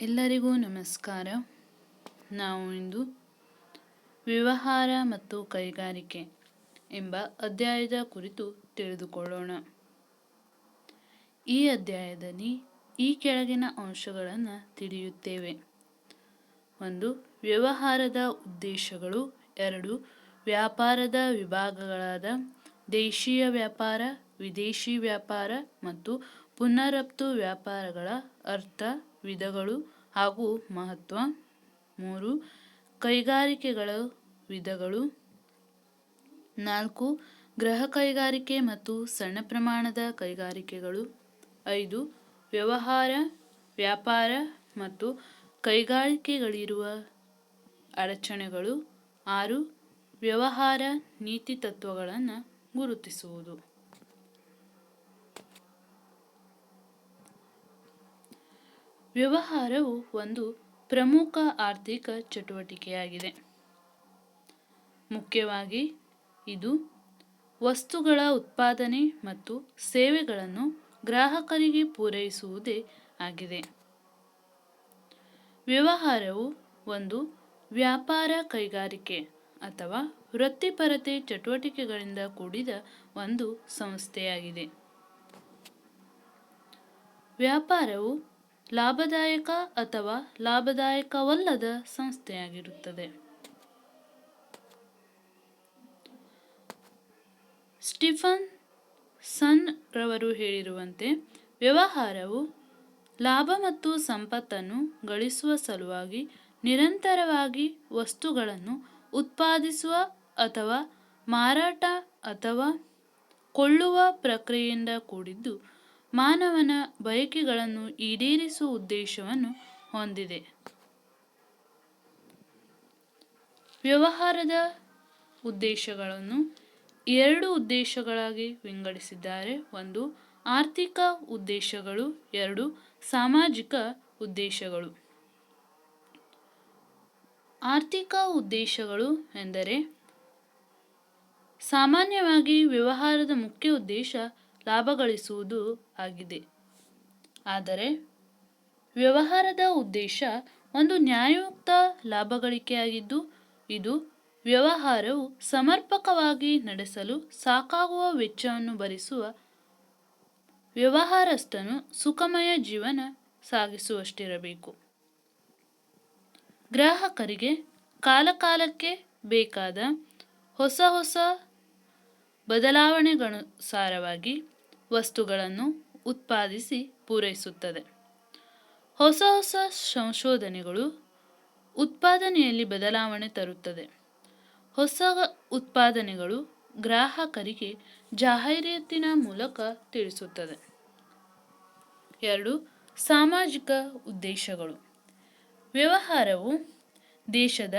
ಎಲ್ಲರಿಗೂ ನಮಸ್ಕಾರ. ನಾವು ಇಂದು ವ್ಯವಹಾರ ಮತ್ತು ಕೈಗಾರಿಕೆ ಎಂಬ ಅಧ್ಯಾಯದ ಕುರಿತು ತಿಳಿದುಕೊಳ್ಳೋಣ. ಈ ಅಧ್ಯಾಯದಲ್ಲಿ ಈ ಕೆಳಗಿನ ಅಂಶಗಳನ್ನು ತಿಳಿಯುತ್ತೇವೆ. ಒಂದು, ವ್ಯವಹಾರದ ಉದ್ದೇಶಗಳು. ಎರಡು, ವ್ಯಾಪಾರದ ವಿಭಾಗಗಳಾದ ದೇಶೀಯ ವ್ಯಾಪಾರ, ವಿದೇಶಿ ವ್ಯಾಪಾರ ಮತ್ತು ಪುನರಪ್ತು ವ್ಯಾಪಾರಗಳ ಅರ್ಥ. ವಿಧಗಳು ಹಾಗೂ ಮಹತ್ವ. ಮೂರು, ಕೈಗಾರಿಕೆಗಳ ವಿಧಗಳು. ನಾಲ್ಕು ಗೃಹ ಕೈಗಾರಿಕೆ ಮತ್ತು ಸಣ್ಣ ಪ್ರಮಾಣದ ಕೈಗಾರಿಕೆಗಳು. ಐದು, ವ್ಯವಹಾರ, ವ್ಯಾಪಾರ ಮತ್ತು ಕೈಗಾರಿಕೆಗಳಿರುವ ಅಡಚಣೆಗಳು. ಆರು, ವ್ಯವಹಾರ ನೀತಿ ತತ್ವಗಳನ್ನು ಗುರುತಿಸುವುದು. ವ್ಯವಹಾರವು ಒಂದು ಪ್ರಮುಖ ಆರ್ಥಿಕ ಚಟುವಟಿಕೆಯಾಗಿದೆ. ಮುಖ್ಯವಾಗಿ, ಇದು ವಸ್ತುಗಳ ಉತ್ಪಾದನೆ ಮತ್ತು ಸೇವೆಗಳನ್ನು ಗ್ರಾಹಕರಿಗೆ ಪೂರೈಸುವುದೇ ಆಗಿದೆ. ವ್ಯವಹಾರವು ಒಂದು ವ್ಯಾಪಾರ ಕೈಗಾರಿಕೆ ಅಥವಾ ವೃತ್ತಿಪರತೆ ಚಟುವಟಿಕೆಗಳಿಂದ ಕೂಡಿದ ಒಂದು ಸಂಸ್ಥೆಯಾಗಿದೆ. ವ್ಯಾಪಾರವು ಲಾಭದಾಯಕ ಅಥವಾ ಲಾಭದಾಯಕವಲ್ಲದ ಸಂಸ್ಥೆಯಾಗಿರುತ್ತದೆ. ಸ್ಟಿಫನ್ ಸನ್ ರವರು ಹೇಳಿರುವಂತೆ, ವ್ಯವಹಾರವು ಲಾಭ ಮತ್ತು ಸಂಪತ್ತನ್ನು ಗಳಿಸುವ ಸಲುವಾಗಿ ನಿರಂತರವಾಗಿ ವಸ್ತುಗಳನ್ನು ಉತ್ಪಾದಿಸುವ ಅಥವಾ ಮಾರಾಟ ಅಥವಾ ಕೊಳ್ಳುವ ಪ್ರಕ್ರಿಯೆಯಿಂದ ಕೂಡಿದ್ದು ಮಾನವನ ಬಯಕೆಗಳನ್ನು ಈಡೇರಿಸುವ ಉದ್ದೇಶವನ್ನು ಹೊಂದಿದೆ. ವ್ಯವಹಾರದ ಉದ್ದೇಶಗಳನ್ನು ಎರಡು ಉದ್ದೇಶಗಳಾಗಿ ವಿಂಗಡಿಸಿದ್ದಾರೆ. ಒಂದು, ಆರ್ಥಿಕ ಉದ್ದೇಶಗಳು. ಎರಡು, ಸಾಮಾಜಿಕ ಉದ್ದೇಶಗಳು. ಆರ್ಥಿಕ ಉದ್ದೇಶಗಳು ಎಂದರೆ ಸಾಮಾನ್ಯವಾಗಿ ವ್ಯವಹಾರದ ಮುಖ್ಯ ಉದ್ದೇಶ ಲಾಭ ಗಳಿಸುವುದು ಆಗಿದೆ. ಆದರೆ ವ್ಯವಹಾರದ ಉದ್ದೇಶ ಒಂದು ನ್ಯಾಯಯುಕ್ತ ಲಾಭ ಗಳಿಕೆಯಾಗಿದ್ದು ಇದು ವ್ಯವಹಾರವು ಸಮರ್ಪಕವಾಗಿ ನಡೆಸಲು ಸಾಕಾಗುವ ವೆಚ್ಚವನ್ನು ಭರಿಸುವ ವ್ಯವಹಾರಸ್ಥನು ಸುಖಮಯ ಜೀವನ ಸಾಗಿಸುವಷ್ಟಿರಬೇಕು. ಗ್ರಾಹಕರಿಗೆ ಕಾಲಕಾಲಕ್ಕೆ ಬೇಕಾದ ಹೊಸ ಹೊಸ ಬದಲಾವಣೆಗನುಸಾರವಾಗಿ ವಸ್ತುಗಳನ್ನು ಉತ್ಪಾದಿಸಿ ಪೂರೈಸುತ್ತದೆ. ಹೊಸ ಹೊಸ ಸಂಶೋಧನೆಗಳು ಉತ್ಪಾದನೆಯಲ್ಲಿ ಬದಲಾವಣೆ ತರುತ್ತದೆ. ಹೊಸ ಉತ್ಪಾದನೆಗಳು ಗ್ರಾಹಕರಿಗೆ ಜಾಹೀರಾತಿನ ಮೂಲಕ ತಿಳಿಸುತ್ತದೆ. ಎರಡು, ಸಾಮಾಜಿಕ ಉದ್ದೇಶಗಳು. ವ್ಯವಹಾರವು ದೇಶದ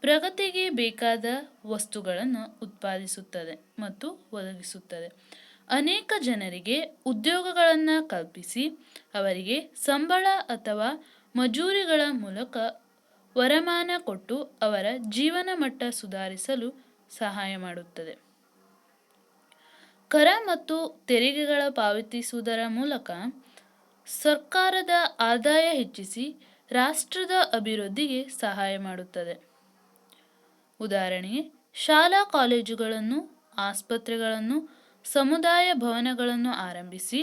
ಪ್ರಗತಿಗೆ ಬೇಕಾದ ವಸ್ತುಗಳನ್ನು ಉತ್ಪಾದಿಸುತ್ತದೆ ಮತ್ತು ಒದಗಿಸುತ್ತದೆ. ಅನೇಕ ಜನರಿಗೆ ಉದ್ಯೋಗಗಳನ್ನು ಕಲ್ಪಿಸಿ ಅವರಿಗೆ ಸಂಬಳ ಅಥವಾ ಮಜೂರಿಗಳ ಮೂಲಕ ವರಮಾನ ಕೊಟ್ಟು ಅವರ ಜೀವನ ಮಟ್ಟ ಸುಧಾರಿಸಲು ಸಹಾಯ ಮಾಡುತ್ತದೆ. ಕರ ಮತ್ತು ತೆರಿಗೆಗಳ ಪಾವತಿಸುವುದರ ಮೂಲಕ ಸರ್ಕಾರದ ಆದಾಯ ಹೆಚ್ಚಿಸಿ ರಾಷ್ಟ್ರದ ಅಭಿವೃದ್ಧಿಗೆ ಸಹಾಯ ಮಾಡುತ್ತದೆ. ಉದಾಹರಣೆಗೆ ಶಾಲಾ ಕಾಲೇಜುಗಳನ್ನು, ಆಸ್ಪತ್ರೆಗಳನ್ನು ಸಮುದಾಯ ಭವನಗಳನ್ನು ಆರಂಭಿಸಿ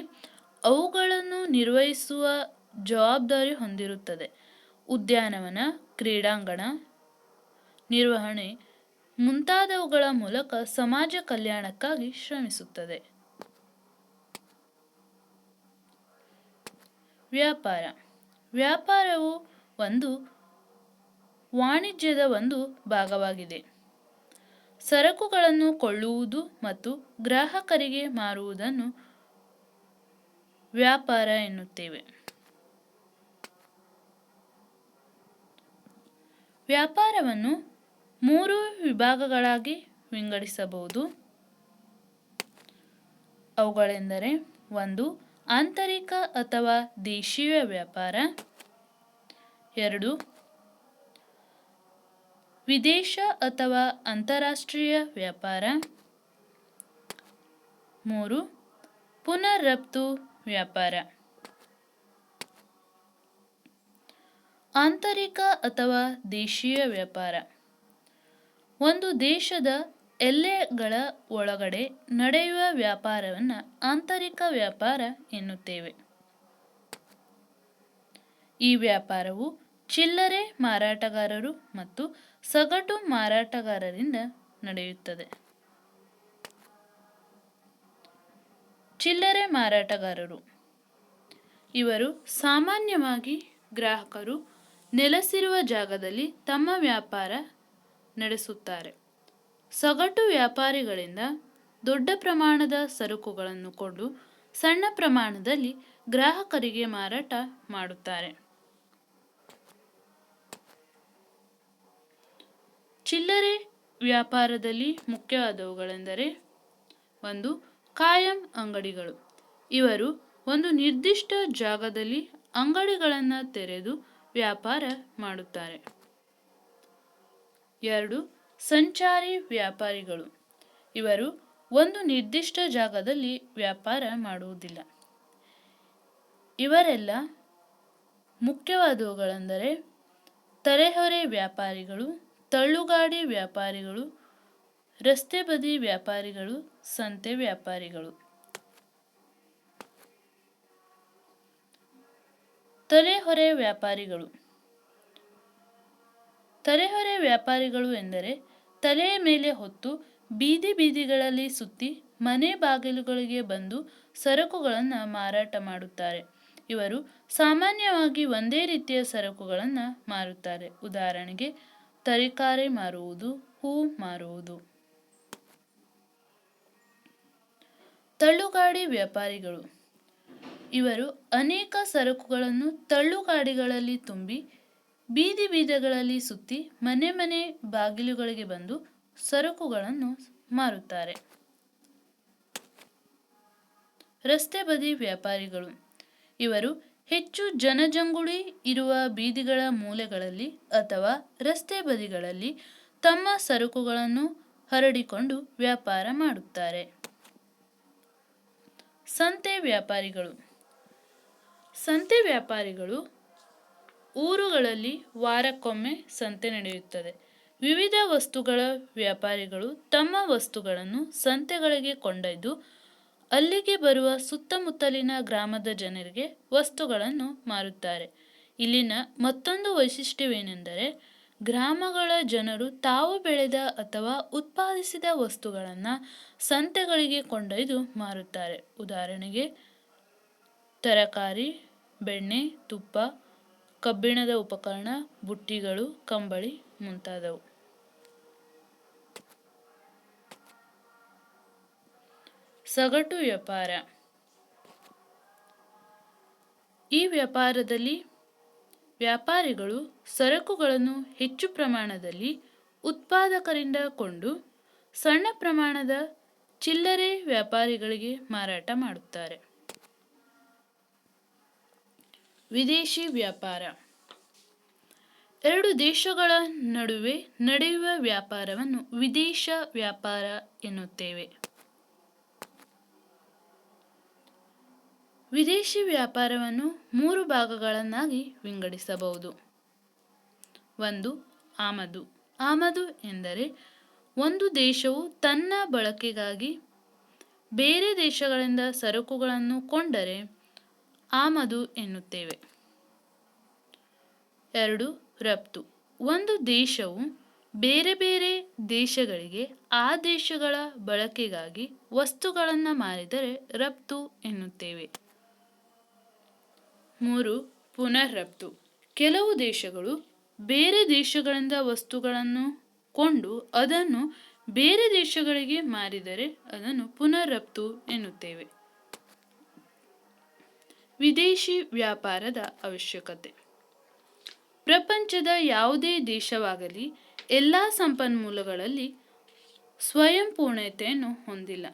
ಅವುಗಳನ್ನು ನಿರ್ವಹಿಸುವ ಜವಾಬ್ದಾರಿ ಹೊಂದಿರುತ್ತದೆ. ಉದ್ಯಾನವನ, ಕ್ರೀಡಾಂಗಣ, ನಿರ್ವಹಣೆ ಮುಂತಾದವುಗಳ ಮೂಲಕ ಸಮಾಜ ಕಲ್ಯಾಣಕ್ಕಾಗಿ ಶ್ರಮಿಸುತ್ತದೆ. ವ್ಯಾಪಾರ. ವ್ಯಾಪಾರವು ಒಂದು ವಾಣಿಜ್ಯದ ಒಂದು ಭಾಗವಾಗಿದೆ. ಸರಕುಗಳನ್ನು ಕೊಳ್ಳುವುದು ಮತ್ತು ಗ್ರಾಹಕರಿಗೆ ಮಾರುವುದನ್ನು ವ್ಯಾಪಾರ ಎನ್ನುತ್ತೇವೆ. ವ್ಯಾಪಾರವನ್ನು ಮೂರು ವಿಭಾಗಗಳಾಗಿ ವಿಂಗಡಿಸಬಹುದು. ಅವುಗಳೆಂದರೆ ಒಂದು, ಆಂತರಿಕ ಅಥವಾ ದೇಶೀಯ ವ್ಯಾಪಾರ. ಎರಡು ವಿದೇಶ ಅಥವಾ ಅಂತಾರಾಷ್ಟ್ರೀಯ ವ್ಯಾಪಾರ. ಮೂರು ಪುನರ್ ರಫ್ತು ವ್ಯಾಪಾರ. ಆಂತರಿಕ ಅಥವಾ ದೇಶೀಯ ವ್ಯಾಪಾರ. ಒಂದು ದೇಶದ ಎಲ್ಲೆಗಳ ಒಳಗಡೆ ನಡೆಯುವ ವ್ಯಾಪಾರವನ್ನು ಆಂತರಿಕ ವ್ಯಾಪಾರ ಎನ್ನುತ್ತೇವೆ. ಈ ವ್ಯಾಪಾರವು ಚಿಲ್ಲರೆ ಮಾರಾಟಗಾರರು ಮತ್ತು ಸಗಟು ಮಾರಾಟಗಾರರಿಂದ ನಡೆಯುತ್ತದೆ. ಚಿಲ್ಲರೆ ಮಾರಾಟಗಾರರು. ಇವರು ಸಾಮಾನ್ಯವಾಗಿ ಗ್ರಾಹಕರು ನೆಲೆಸಿರುವ ಜಾಗದಲ್ಲಿ ತಮ್ಮ ವ್ಯಾಪಾರ ನಡೆಸುತ್ತಾರೆ. ಸಗಟು ವ್ಯಾಪಾರಿಗಳಿಂದ ದೊಡ್ಡ ಪ್ರಮಾಣದ ಸರಕುಗಳನ್ನು ಕೊಂಡು ಸಣ್ಣ ಪ್ರಮಾಣದಲ್ಲಿ ಗ್ರಾಹಕರಿಗೆ ಮಾರಾಟ ಮಾಡುತ್ತಾರೆ. ಚಿಲ್ಲರೆ ವ್ಯಾಪಾರದಲ್ಲಿ ಮುಖ್ಯವಾದವುಗಳೆಂದರೆ ಒಂದು, ಕಾಯಂ ಅಂಗಡಿಗಳು. ಇವರು ಒಂದು ನಿರ್ದಿಷ್ಟ ಜಾಗದಲ್ಲಿ ಅಂಗಡಿಗಳನ್ನು ತೆರೆದು ವ್ಯಾಪಾರ ಮಾಡುತ್ತಾರೆ. ಎರಡು, ಸಂಚಾರಿ ವ್ಯಾಪಾರಿಗಳು. ಇವರು ಒಂದು ನಿರ್ದಿಷ್ಟ ಜಾಗದಲ್ಲಿ ವ್ಯಾಪಾರ ಮಾಡುವುದಿಲ್ಲ. ಇವರೆಲ್ಲ ಮುಖ್ಯವಾದವುಗಳೆಂದರೆ ತಲೆಹೊರೆ ವ್ಯಾಪಾರಿಗಳು ತಳ್ಳುಗಾಡಿ ವ್ಯಾಪಾರಿಗಳು, ರಸ್ತೆ ಬದಿ ವ್ಯಾಪಾರಿಗಳು, ಸಂತೆ ವ್ಯಾಪಾರಿಗಳು. ತಲೆಹೊರೆ ವ್ಯಾಪಾರಿಗಳು. ತಲೆಹೊರೆ ವ್ಯಾಪಾರಿಗಳು ಎಂದರೆ ತಲೆಯ ಮೇಲೆ ಹೊತ್ತು ಬೀದಿ ಬೀದಿಗಳಲ್ಲಿ ಸುತ್ತಿ ಮನೆ ಬಾಗಿಲುಗಳಿಗೆ ಬಂದು ಸರಕುಗಳನ್ನು ಮಾರಾಟ ಮಾಡುತ್ತಾರೆ. ಇವರು ಸಾಮಾನ್ಯವಾಗಿ ಒಂದೇ ರೀತಿಯ ಸರಕುಗಳನ್ನು ಮಾರುತ್ತಾರೆ. ಉದಾಹರಣೆಗೆ ತರಕಾರಿ ಮಾರುವುದು, ಹೂ ಮಾರುವುದು. ತಳ್ಳುಗಾಡಿ ವ್ಯಾಪಾರಿಗಳು. ಇವರು ಅನೇಕ ಸರಕುಗಳನ್ನು ತಳ್ಳುಗಾಡಿಗಳಲ್ಲಿ ತುಂಬಿ, ಬೀದಿ ಬೀದಿಗಳಲ್ಲಿ ಸುತ್ತಿ, ಮನೆ ಮನೆ ಬಾಗಿಲುಗಳಿಗೆ ಬಂದು ಸರಕುಗಳನ್ನು ಮಾರುತ್ತಾರೆ. ರಸ್ತೆ ಬದಿ ವ್ಯಾಪಾರಿಗಳು. ಇವರು ಹೆಚ್ಚು ಜನಜಂಗುಳಿ ಇರುವ ಬೀದಿಗಳ ಮೂಲೆಗಳಲ್ಲಿ ಅಥವಾ ರಸ್ತೆ ಬದಿಗಳಲ್ಲಿ ತಮ್ಮ ಸರಕುಗಳನ್ನು ಹರಡಿಕೊಂಡು ವ್ಯಾಪಾರ ಮಾಡುತ್ತಾರೆ. ಸಂತೆ ವ್ಯಾಪಾರಿಗಳು. ಸಂತೆ ವ್ಯಾಪಾರಿಗಳು ಊರುಗಳಲ್ಲಿ ವಾರಕ್ಕೊಮ್ಮೆ ಸಂತೆ ನಡೆಯುತ್ತದೆ. ವಿವಿಧ ವಸ್ತುಗಳ ವ್ಯಾಪಾರಿಗಳು ತಮ್ಮ ವಸ್ತುಗಳನ್ನು ಸಂತೆಗಳಿಗೆ ಕೊಂಡೊಯ್ದು ಅಲ್ಲಿಗೆ ಬರುವ ಸುತ್ತಮುತ್ತಲಿನ ಗ್ರಾಮದ ಜನರಿಗೆ ವಸ್ತುಗಳನ್ನು ಮಾರುತ್ತಾರೆ. ಇಲ್ಲಿನ ಮತ್ತೊಂದು ವೈಶಿಷ್ಟ್ಯವೇನೆಂದರೆ, ಗ್ರಾಮಗಳ ಜನರು ತಾವು ಬೆಳೆದ ಅಥವಾ ಉತ್ಪಾದಿಸಿದ ವಸ್ತುಗಳನ್ನು ಸಂತೆಗಳಿಗೆ ಕೊಂಡೊಯ್ದು ಮಾರುತ್ತಾರೆ. ಉದಾಹರಣೆಗೆ, ತರಕಾರಿ, ಬೆಣ್ಣೆ, ತುಪ್ಪ, ಕಬ್ಬಿಣದ ಉಪಕರಣ, ಬುಟ್ಟಿಗಳು, ಕಂಬಳಿ ಮುಂತಾದವು. ಸಗಟು ವ್ಯಾಪಾರ. ಈ ವ್ಯಾಪಾರದಲ್ಲಿ ವ್ಯಾಪಾರಿಗಳು ಸರಕುಗಳನ್ನು ಹೆಚ್ಚು ಪ್ರಮಾಣದಲ್ಲಿ ಉತ್ಪಾದಕರಿಂದ ಕೊಂಡು ಸಣ್ಣ ಪ್ರಮಾಣದ ಚಿಲ್ಲರೆ ವ್ಯಾಪಾರಿಗಳಿಗೆ ಮಾರಾಟ ಮಾಡುತ್ತಾರೆ. ವಿದೇಶಿ ವ್ಯಾಪಾರ. ಎರಡು ದೇಶಗಳ ನಡುವೆ ನಡೆಯುವ ವ್ಯಾಪಾರವನ್ನು ವಿದೇಶ ವ್ಯಾಪಾರ ಎನ್ನುತ್ತೇವೆ. ವಿದೇಶಿ ವ್ಯಾಪಾರವನ್ನು ಮೂರು ಭಾಗಗಳನ್ನಾಗಿ ವಿಂಗಡಿಸಬಹುದು. ಒಂದು, ಆಮದು. ಆಮದು ಎಂದರೆ ಒಂದು ದೇಶವು ತನ್ನ ಬಳಕೆಗಾಗಿ ಬೇರೆ ದೇಶಗಳಿಂದ ಸರಕುಗಳನ್ನು ಕೊಂಡರೆ ಆಮದು ಎನ್ನುತ್ತೇವೆ. ಎರಡು, ರಫ್ತು. ಒಂದು ದೇಶವು ಬೇರೆ ಬೇರೆ ದೇಶಗಳಿಗೆ ಆ ದೇಶಗಳ ಬಳಕೆಗಾಗಿ ವಸ್ತುಗಳನ್ನು ಮಾರಿದರೆ ರಫ್ತು ಎನ್ನುತ್ತೇವೆ. ಮೂರು ಪುನರ್ ರಫ್ತು ಕೆಲವು ದೇಶಗಳು ಬೇರೆ ದೇಶಗಳಿಂದ ವಸ್ತುಗಳನ್ನು ಕೊಂಡು ಅದನ್ನು ಬೇರೆ ದೇಶಗಳಿಗೆ ಮಾರಿದರೆ ಅದನ್ನು ಪುನರ್ ರಫ್ತು ಎನ್ನುತ್ತೇವೆ. ವಿದೇಶಿ ವ್ಯಾಪಾರದ ಅವಶ್ಯಕತೆ. ಪ್ರಪಂಚದ ಯಾವುದೇ ದೇಶವಾಗಲಿ ಎಲ್ಲ ಸಂಪನ್ಮೂಲಗಳಲ್ಲಿ ಸ್ವಯಂಪೂರ್ಣತೆಯನ್ನು ಹೊಂದಿಲ್ಲ.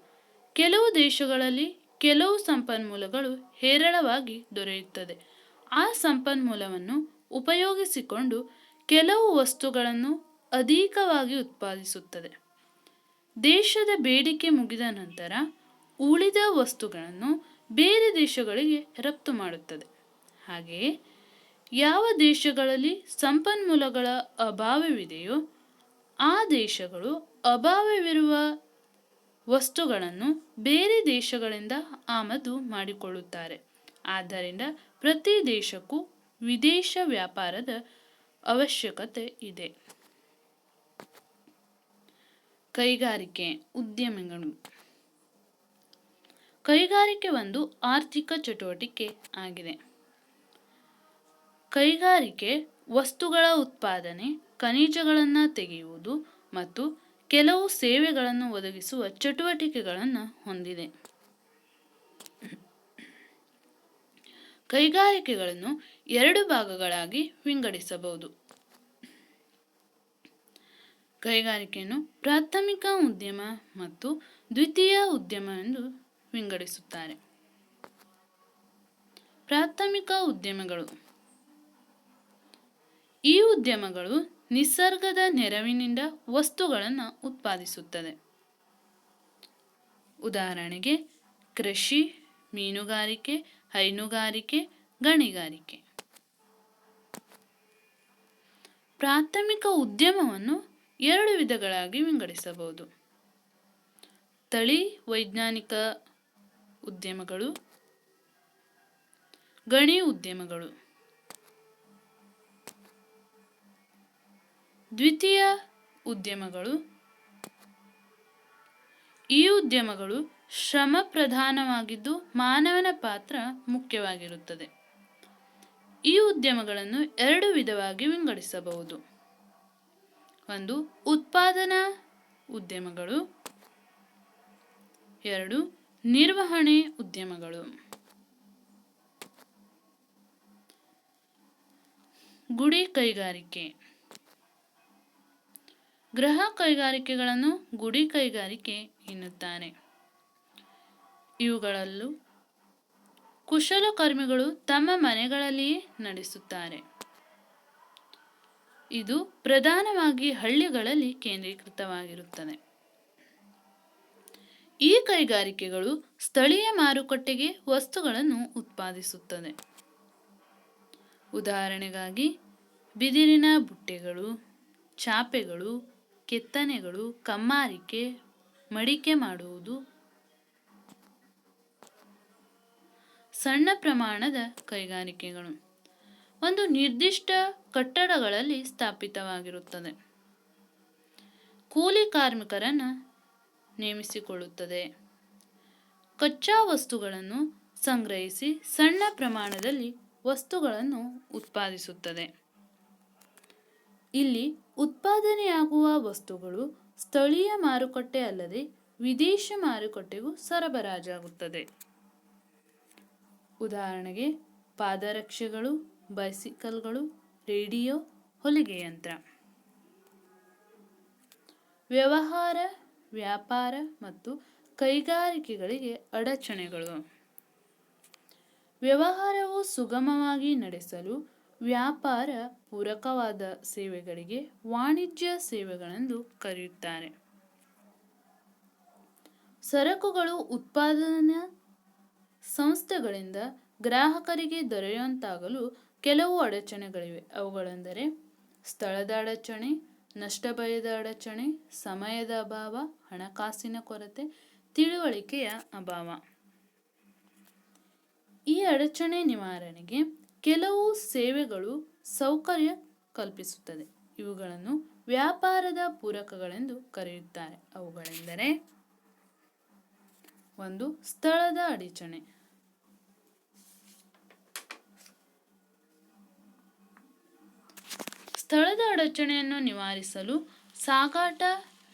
ಕೆಲವು ದೇಶಗಳಲ್ಲಿ ಕೆಲವು ಸಂಪನ್ಮೂಲಗಳು ಹೇರಳವಾಗಿ ದೊರೆಯುತ್ತದೆ. ಆ ಸಂಪನ್ಮೂಲವನ್ನು ಉಪಯೋಗಿಸಿಕೊಂಡು ಕೆಲವು ವಸ್ತುಗಳನ್ನು ಅಧಿಕವಾಗಿ ಉತ್ಪಾದಿಸುತ್ತದೆ. ದೇಶದ ಬೇಡಿಕೆ ಮುಗಿದ ನಂತರ ಉಳಿದ ವಸ್ತುಗಳನ್ನು ಬೇರೆ ದೇಶಗಳಿಗೆ ರಫ್ತು ಮಾಡುತ್ತದೆ. ಹಾಗೆಯೇ ಯಾವ ದೇಶಗಳಲ್ಲಿ ಸಂಪನ್ಮೂಲಗಳ ಅಭಾವವಿದೆಯೋ ಆ ದೇಶಗಳು ಅಭಾವವಿರುವ ವಸ್ತುಗಳನ್ನು ಬೇರೆ ದೇಶಗಳಿಂದ ಆಮದು ಮಾಡಿಕೊಳ್ಳುತ್ತಾರೆ. ಆದ್ದರಿಂದ ಪ್ರತಿ ದೇಶಕ್ಕೂ ವಿದೇಶ ವ್ಯಾಪಾರದ ಅವಶ್ಯಕತೆ ಇದೆ. ಕೈಗಾರಿಕೆ ಉದ್ಯಮಿಗಳು. ಕೈಗಾರಿಕೆ ಒಂದು ಆರ್ಥಿಕ ಚಟುವಟಿಕೆ ಆಗಿದೆ. ಕೈಗಾರಿಕೆ ವಸ್ತುಗಳ ಉತ್ಪಾದನೆ, ಖನಿಜಗಳನ್ನು ತೆಗೆಯುವುದು ಮತ್ತು ಕೆಲವು ಸೇವೆಗಳನ್ನು ಒದಗಿಸುವ ಚಟುವಟಿಕೆಗಳನ್ನು ಹೊಂದಿದೆ. ಕೈಗಾರಿಕೆಗಳನ್ನು ಎರಡು ಭಾಗಗಳಾಗಿ ವಿಂಗಡಿಸಬಹುದು. ಕೈಗಾರಿಕೆಯನ್ನು ಪ್ರಾಥಮಿಕ ಉದ್ಯಮ ಮತ್ತು ದ್ವಿತೀಯ ಉದ್ಯಮ ಎಂದು ವಿಂಗಡಿಸುತ್ತಾರೆ. ಪ್ರಾಥಮಿಕ ಉದ್ಯಮಗಳು. ಈ ಉದ್ಯಮಗಳು ನಿಸರ್ಗದ ನೆರವಿನಿಂದ ವಸ್ತುಗಳನ್ನು ಉತ್ಪಾದಿಸುತ್ತದೆ. ಉದಾಹರಣೆಗೆ, ಕೃಷಿ, ಮೀನುಗಾರಿಕೆ, ಹೈನುಗಾರಿಕೆ, ಗಣಿಗಾರಿಕೆ. ಪ್ರಾಥಮಿಕ ಉದ್ಯಮವನ್ನು ಎರಡು ವಿಧಗಳಾಗಿ ವಿಂಗಡಿಸಬಹುದು. ತಳಿ ವೈಜ್ಞಾನಿಕ ಉದ್ಯಮಗಳು, ಗಣಿ ಉದ್ಯಮಗಳು. ದ್ವಿತೀಯ ಉದ್ಯಮಗಳು. ಈ ಉದ್ಯಮಗಳು ಶ್ರಮ ಪ್ರಧಾನವಾಗಿದ್ದು ಮಾನವನ ಪಾತ್ರ ಮುಖ್ಯವಾಗಿರುತ್ತದೆ. ಈ ಉದ್ಯಮಗಳನ್ನು ಎರಡು ವಿಧವಾಗಿ ವಿಂಗಡಿಸಬಹುದು. ಒಂದು, ಉತ್ಪಾದನಾ ಉದ್ಯಮಗಳು. ಎರಡು, ನಿರ್ವಹಣೆ ಉದ್ಯಮಗಳು. ಗುಡಿ ಕೈಗಾರಿಕೆ. ಗೃಹ ಕೈಗಾರಿಕೆಗಳನ್ನು ಗುಡಿ ಕೈಗಾರಿಕೆ ಎನ್ನುತ್ತಾರೆ. ಇವುಗಳಲ್ಲೂ ಕುಶಲಕರ್ಮಿಗಳು ತಮ್ಮ ಮನೆಗಳಲ್ಲಿಯೇ ನಡೆಸುತ್ತಾರೆ. ಇದು ಪ್ರಧಾನವಾಗಿ ಹಳ್ಳಿಗಳಲ್ಲಿ ಕೇಂದ್ರೀಕೃತವಾಗಿರುತ್ತದೆ. ಈ ಕೈಗಾರಿಕೆಗಳು ಸ್ಥಳೀಯ ಮಾರುಕಟ್ಟೆಗೆ ವಸ್ತುಗಳನ್ನು ಉತ್ಪಾದಿಸುತ್ತದೆ. ಉದಾಹರಣೆಗಾಗಿ ಬಿದಿರಿನ ಬುಟ್ಟೆಗಳು, ಚಾಪೆಗಳು ಕೆತ್ತನೆಗಳು, ಕಮ್ಮಾರಿಕೆ, ಮಡಿಕೆ ಮಾಡುವುದು. ಸಣ್ಣ ಪ್ರಮಾಣದ ಕೈಗಾರಿಕೆಗಳು. ಒಂದು ನಿರ್ದಿಷ್ಟ ಕಟ್ಟಡಗಳಲ್ಲಿ ಸ್ಥಾಪಿತವಾಗಿರುತ್ತದೆ. ಕೂಲಿ ಕಾರ್ಮಿಕರನ್ನು ನೇಮಿಸಿಕೊಳ್ಳುತ್ತದೆ. ಕಚ್ಚಾ ವಸ್ತುಗಳನ್ನು ಸಂಗ್ರಹಿಸಿ ಸಣ್ಣ ಪ್ರಮಾಣದಲ್ಲಿ ವಸ್ತುಗಳನ್ನು ಉತ್ಪಾದಿಸುತ್ತದೆ. ಇಲ್ಲಿ ಉತ್ಪಾದನೆಯಾಗುವ ವಸ್ತುಗಳು ಸ್ಥಳೀಯ ಮಾರುಕಟ್ಟೆ ಅಲ್ಲದೆ ವಿದೇಶ ಮಾರುಕಟ್ಟೆಗೂ ಸರಬರಾಜಾಗುತ್ತದೆ. ಉದಾಹರಣೆಗೆ ಪಾದರಕ್ಷೆಗಳು, ಬೈಸಿಕಲ್ಗಳು, ರೇಡಿಯೋ, ಹೊಲಿಗೆ ಯಂತ್ರ. ವ್ಯವಹಾರ, ವ್ಯಾಪಾರ ಮತ್ತು ಕೈಗಾರಿಕೆಗಳಿಗೆ ಅಡಚಣೆಗಳು. ವ್ಯವಹಾರವು ಸುಗಮವಾಗಿ ನಡೆಸಲು ವ್ಯಾಪಾರ ಪೂರಕವಾದ ಸೇವೆಗಳಿಗೆ ವಾಣಿಜ್ಯ ಸೇವೆಗಳೆಂದು ಕರೆಯುತ್ತಾರೆ. ಸರಕುಗಳು ಉತ್ಪಾದನಾ ಸಂಸ್ಥೆಗಳಿಂದ ಗ್ರಾಹಕರಿಗೆ ದೊರೆಯುವಂತಾಗಲು ಕೆಲವು ಅಡಚಣೆಗಳಿವೆ. ಅವುಗಳೆಂದರೆ ಸ್ಥಳದ ಅಡಚಣೆ ನಷ್ಟ ಭಯದ ಅಡಚಣೆ, ಸಮಯದ ಅಭಾವ, ಹಣಕಾಸಿನ ಕೊರತೆ, ತಿಳುವಳಿಕೆಯ ಅಭಾವ. ಈ ಅಡಚಣೆ ನಿವಾರಣೆಗೆ ಕೆಲವು ಸೇವೆಗಳು ಸೌಕರ್ಯ ಕಲ್ಪಿಸುತ್ತದೆ. ಇವುಗಳನ್ನು ವ್ಯಾಪಾರದ ಪೂರಕಗಳೆಂದು ಕರೆಯುತ್ತಾರೆ. ಅವುಗಳೆಂದರೆ ಒಂದು ಸ್ಥಳದ ಅಡಚಣೆ. ಸ್ಥಳದ ಅಡಚಣೆಯನ್ನು ನಿವಾರಿಸಲು ಸಾಗಾಟ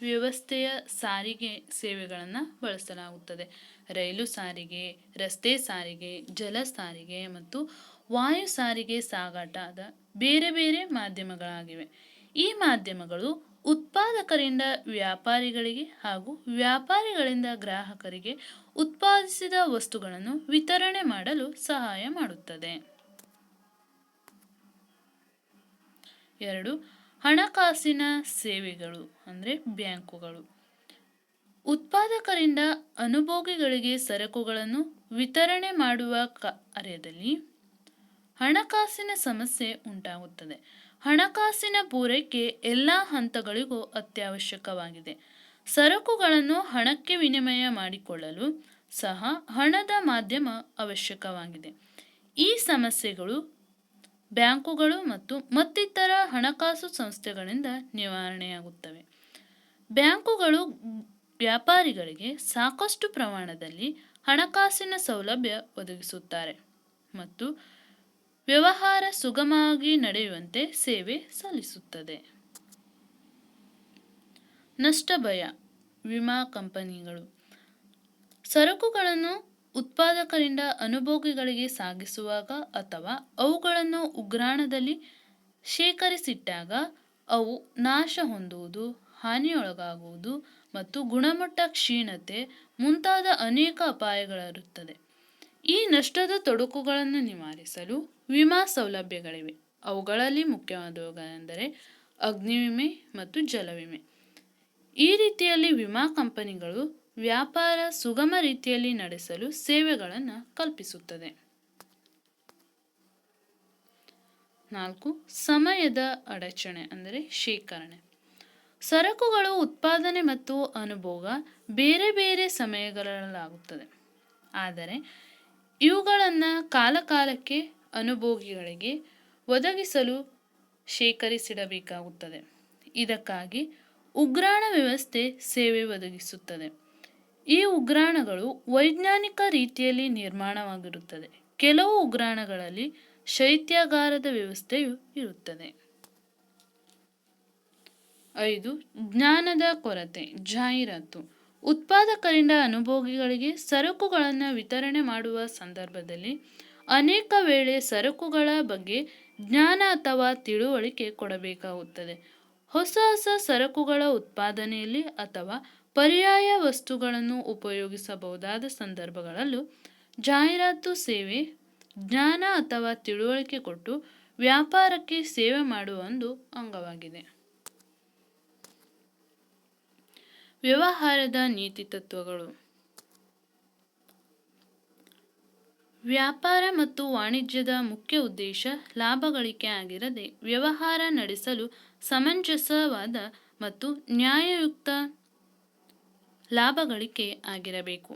ವ್ಯವಸ್ಥೆಯ ಸಾರಿಗೆ ಸೇವೆಗಳನ್ನು ಬಳಸಲಾಗುತ್ತದೆ. ರೈಲು ಸಾರಿಗೆ, ರಸ್ತೆ ಸಾರಿಗೆ, ಜಲ ಸಾರಿಗೆ ಮತ್ತು ವಾಯು ಸಾರಿಗೆ ಸಾಗಾಟದ ಬೇರೆ ಬೇರೆ ಮಾಧ್ಯಮಗಳಾಗಿವೆ. ಈ ಮಾಧ್ಯಮಗಳು ಉತ್ಪಾದಕರಿಂದ ವ್ಯಾಪಾರಿಗಳಿಗೆ ಹಾಗೂ ವ್ಯಾಪಾರಿಗಳಿಂದ ಗ್ರಾಹಕರಿಗೆ ಉತ್ಪಾದಿಸಿದ ವಸ್ತುಗಳನ್ನು ವಿತರಣೆ ಮಾಡಲು ಸಹಾಯ ಮಾಡುತ್ತದೆ. ಎರಡು, ಹಣಕಾಸಿನ ಸೇವೆಗಳು ಅಂದರೆ ಬ್ಯಾಂಕುಗಳು. ಉತ್ಪಾದಕರಿಂದ ಅನುಭೋಗಿಗಳಿಗೆ ಸರಕುಗಳನ್ನು ವಿತರಣೆ ಮಾಡುವ ಕಾರ್ಯದಲ್ಲಿ ಹಣಕಾಸಿನ ಸಮಸ್ಯೆ ಉಂಟಾಗುತ್ತದೆ. ಹಣಕಾಸಿನ ಪೂರೈಕೆ ಎಲ್ಲ ಹಂತಗಳಿಗೂ ಅತ್ಯವಶ್ಯಕವಾಗಿದೆ. ಸರಕುಗಳನ್ನು ಹಣಕ್ಕೆ ವಿನಿಮಯ ಮಾಡಿಕೊಳ್ಳಲು ಸಹ ಹಣದ ಮಾಧ್ಯಮ ಅವಶ್ಯಕವಾಗಿದೆ. ಈ ಸಮಸ್ಯೆಗಳು ಬ್ಯಾಂಕುಗಳು ಮತ್ತು ಮತ್ತಿತರ ಹಣಕಾಸು ಸಂಸ್ಥೆಗಳಿಂದ ನಿವಾರಣೆಯಾಗುತ್ತವೆ. ಬ್ಯಾಂಕುಗಳು ವ್ಯಾಪಾರಿಗಳಿಗೆ ಸಾಕಷ್ಟು ಪ್ರಮಾಣದಲ್ಲಿ ಹಣಕಾಸಿನ ಸೌಲಭ್ಯ ಒದಗಿಸುತ್ತಾರೆ ಮತ್ತು ವ್ಯವಹಾರ ಸುಗಮವಾಗಿ ನಡೆಯುವಂತೆ ಸೇವೆ ಸಲ್ಲಿಸುತ್ತದೆ. ನಷ್ಟ ಭಯ ವಿಮಾ ಕಂಪನಿಗಳು ಸರಕುಗಳನ್ನು ಉತ್ಪಾದಕರಿಂದ ಅನುಭೋಗಿಗಳಿಗೆ ಸಾಗಿಸುವಾಗ ಅಥವಾ ಅವುಗಳನ್ನು ಉಗ್ರಾಣದಲ್ಲಿ ಶೇಖರಿಸಿಟ್ಟಾಗ ಅವು ನಾಶ ಹೊಂದುವುದು, ಹಾನಿಯೊಳಗಾಗುವುದು ಮತ್ತು ಗುಣಮಟ್ಟ ಕ್ಷೀಣತೆ ಮುಂತಾದ ಅನೇಕ ಅಪಾಯಗಳಿರುತ್ತದೆ ಈ ನಷ್ಟದ ತೊಡಕುಗಳನ್ನು ನಿವಾರಿಸಲು ವಿಮಾ ಸೌಲಭ್ಯಗಳಿವೆ. ಅವುಗಳಲ್ಲಿ ಮುಖ್ಯವಾದವುಗಳೆಂದರೆ ಅಗ್ನಿವಿಮೆ ಮತ್ತು ಜಲವಿಮೆ ಈ ರೀತಿಯಲ್ಲಿ ವಿಮಾ ಕಂಪನಿಗಳು ವ್ಯಾಪಾರ ಸುಗಮ ರೀತಿಯಲ್ಲಿ ನಡೆಸಲು ಸೇವೆಗಳನ್ನು ಕಲ್ಪಿಸುತ್ತದೆ. ನಾಲ್ಕು, ಸಮಯದ ಅಡಚಣೆ ಅಂದರೆ ಶೇಖರಣೆ. ಸರಕುಗಳು ಉತ್ಪಾದನೆ ಮತ್ತು ಅನುಭೋಗ ಬೇರೆ ಬೇರೆ ಸಮಯಗಳಲ್ಲಾಗುತ್ತದೆ. ಆದರೆ ಇವುಗಳನ್ನು ಕಾಲಕಾಲಕ್ಕೆ ಅನುಭೋಗಿಗಳಿಗೆ ಒದಗಿಸಲು ಶೇಖರಿಸಿಡಬೇಕಾಗುತ್ತದೆ. ಇದಕ್ಕಾಗಿ ಉಗ್ರಾಣ ವ್ಯವಸ್ಥೆ ಸೇವೆ ಒದಗಿಸುತ್ತದೆ. ಈ ಉಗ್ರಾಣಗಳು ವೈಜ್ಞಾನಿಕ ರೀತಿಯಲ್ಲಿ ನಿರ್ಮಾಣವಾಗಿರುತ್ತದೆ. ಕೆಲವು ಉಗ್ರಾಣಗಳಲ್ಲಿ ಶೈತ್ಯಾಗಾರದ ವ್ಯವಸ್ಥೆಯು ಇರುತ್ತದೆ. ಐದು, ಜ್ಞಾನದ ಕೊರತೆ, ಜಾಹೀರಾತು. ಉತ್ಪಾದಕರಿಂದ ಅನುಭೋಗಿಗಳಿಗೆ ಸರಕುಗಳನ್ನು ವಿತರಣೆ ಮಾಡುವ ಸಂದರ್ಭದಲ್ಲಿ ಅನೇಕ ವೇಳೆ ಸರಕುಗಳ ಬಗ್ಗೆ ಜ್ಞಾನ ಅಥವಾ ತಿಳುವಳಿಕೆ ಕೊಡಬೇಕಾಗುತ್ತದೆ. ಹೊಸ ಹೊಸ ಸರಕುಗಳ ಉತ್ಪಾದನೆಯಲ್ಲಿ ಅಥವಾ ಪರ್ಯಾಯ ವಸ್ತುಗಳನ್ನು ಉಪಯೋಗಿಸಬಹುದಾದ ಸಂದರ್ಭಗಳಲ್ಲೂ ಜಾಹೀರಾತು ಸೇವೆ, ಜ್ಞಾನ ಅಥವಾ ತಿಳುವಳಿಕೆ ಕೊಟ್ಟು ವ್ಯಾಪಾರಕ್ಕೆ ಸೇವೆ ಮಾಡುವ ಒಂದು ಅಂಗವಾಗಿದೆ. ವ್ಯವಹಾರದ ನೀತಿ ತತ್ವಗಳು. ವ್ಯಾಪಾರ ಮತ್ತು ವಾಣಿಜ್ಯದ ಮುಖ್ಯ ಉದ್ದೇಶ ಲಾಭ ಗಳಿಕೆ ಆಗಿರದೆ ವ್ಯವಹಾರ ನಡೆಸಲು ಸಮಂಜಸವಾದ ಮತ್ತು ನ್ಯಾಯಯುಕ್ತ ಲಾಭ ಗಳಿಕೆ ಆಗಿರಬೇಕು.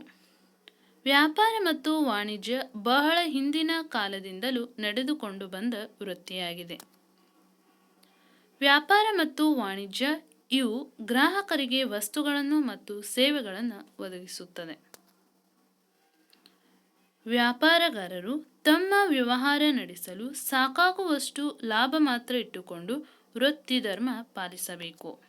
ವ್ಯಾಪಾರ ಮತ್ತು ವಾಣಿಜ್ಯ ಬಹಳ ಹಿಂದಿನ ಕಾಲದಿಂದಲೂ ನಡೆದುಕೊಂಡು ಬಂದ ವೃತ್ತಿಯಾಗಿದೆ. ವ್ಯಾಪಾರ ಮತ್ತು ವಾಣಿಜ್ಯ ಇವು ಗ್ರಾಹಕರಿಗೆ ವಸ್ತುಗಳನ್ನು ಮತ್ತು ಸೇವೆಗಳನ್ನು ಒದಗಿಸುತ್ತದೆ. ವ್ಯಾಪಾರಗಾರರು ತಮ್ಮ ವ್ಯವಹಾರ ನಡೆಸಲು ಸಾಕಾಗುವಷ್ಟು ಲಾಭ ಮಾತ್ರ ಇಟ್ಟುಕೊಂಡು ವೃತ್ತಿ ಧರ್ಮ ಪಾಲಿಸಬೇಕು.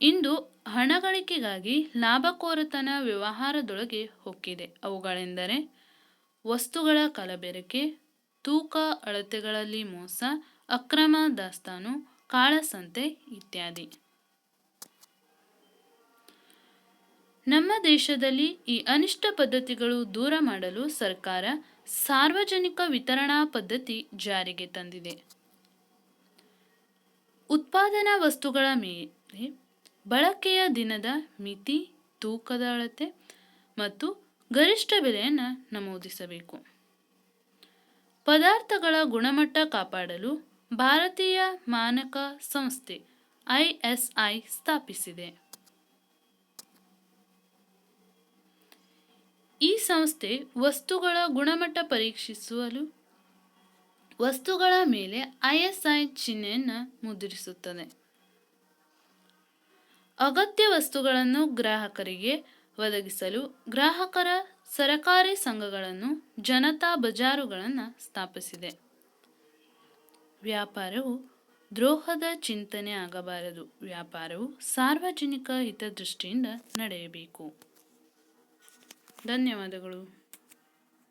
ಇಂದು ಹಣಗಳಿಕೆಗಾಗಿ ಲಾಭಕೋರತನ ವ್ಯವಹಾರದೊಳಗೆ ಹೊಕ್ಕಿದೆ. ಅವುಗಳೆಂದರೆ ವಸ್ತುಗಳ ಕಲಬೆರಕೆ ತೂಕ, ಅಳತೆಗಳಲ್ಲಿ ಮೋಸ, ಅಕ್ರಮ ದಾಸ್ತಾನು, ಕಾಳಸಂತೆ ಇತ್ಯಾದಿ. ನಮ್ಮ ದೇಶದಲ್ಲಿ ಈ ಅನಿಷ್ಟ ಪದ್ಧತಿಗಳು ದೂರ ಮಾಡಲು ಸರ್ಕಾರ ಸಾರ್ವಜನಿಕ ವಿತರಣಾ ಪದ್ಧತಿ ಜಾರಿಗೆ ತಂದಿದೆ. ಉತ್ಪಾದನಾ ವಸ್ತುಗಳ ಮೇಲೆ ಬಳಕೆಯ ದಿನದ ಮಿತಿ, ತೂಕದ ಅಳತೆ ಮತ್ತು ಗರಿಷ್ಠ ಬೆಲೆಯನ್ನು ನಮೂದಿಸಬೇಕು. ಪದಾರ್ಥಗಳ ಗುಣಮಟ್ಟ ಕಾಪಾಡಲು ಭಾರತೀಯ ಮಾನಕ ಸಂಸ್ಥೆ ಐಎಸ್ಐ ಸ್ಥಾಪಿಸಿದೆ. ಈ ಸಂಸ್ಥೆ ವಸ್ತುಗಳ ಗುಣಮಟ್ಟ ಪರೀಕ್ಷಿಸಲು ವಸ್ತುಗಳ ಮೇಲೆ ಐಎಸ್ಐ ಚಿಹ್ನೆಯನ್ನು ಮುದ್ರಿಸುತ್ತದೆ. ಅಗತ್ಯ ವಸ್ತುಗಳನ್ನು ಗ್ರಾಹಕರಿಗೆ ಒದಗಿಸಲು ಗ್ರಾಹಕರ ಸರಕಾರಿ ಸಂಘಗಳನ್ನು ಜನತಾ ಬಜಾರುಗಳನ್ನು ಸ್ಥಾಪಿಸಿದೆ. ವ್ಯಾಪಾರವು ದ್ರೋಹದ ಚಿಂತನೆ ಆಗಬಾರದು. ವ್ಯಾಪಾರವು ಸಾರ್ವಜನಿಕ ಹಿತದೃಷ್ಟಿಯಿಂದ ನಡೆಯಬೇಕು. ಧನ್ಯವಾದಗಳು.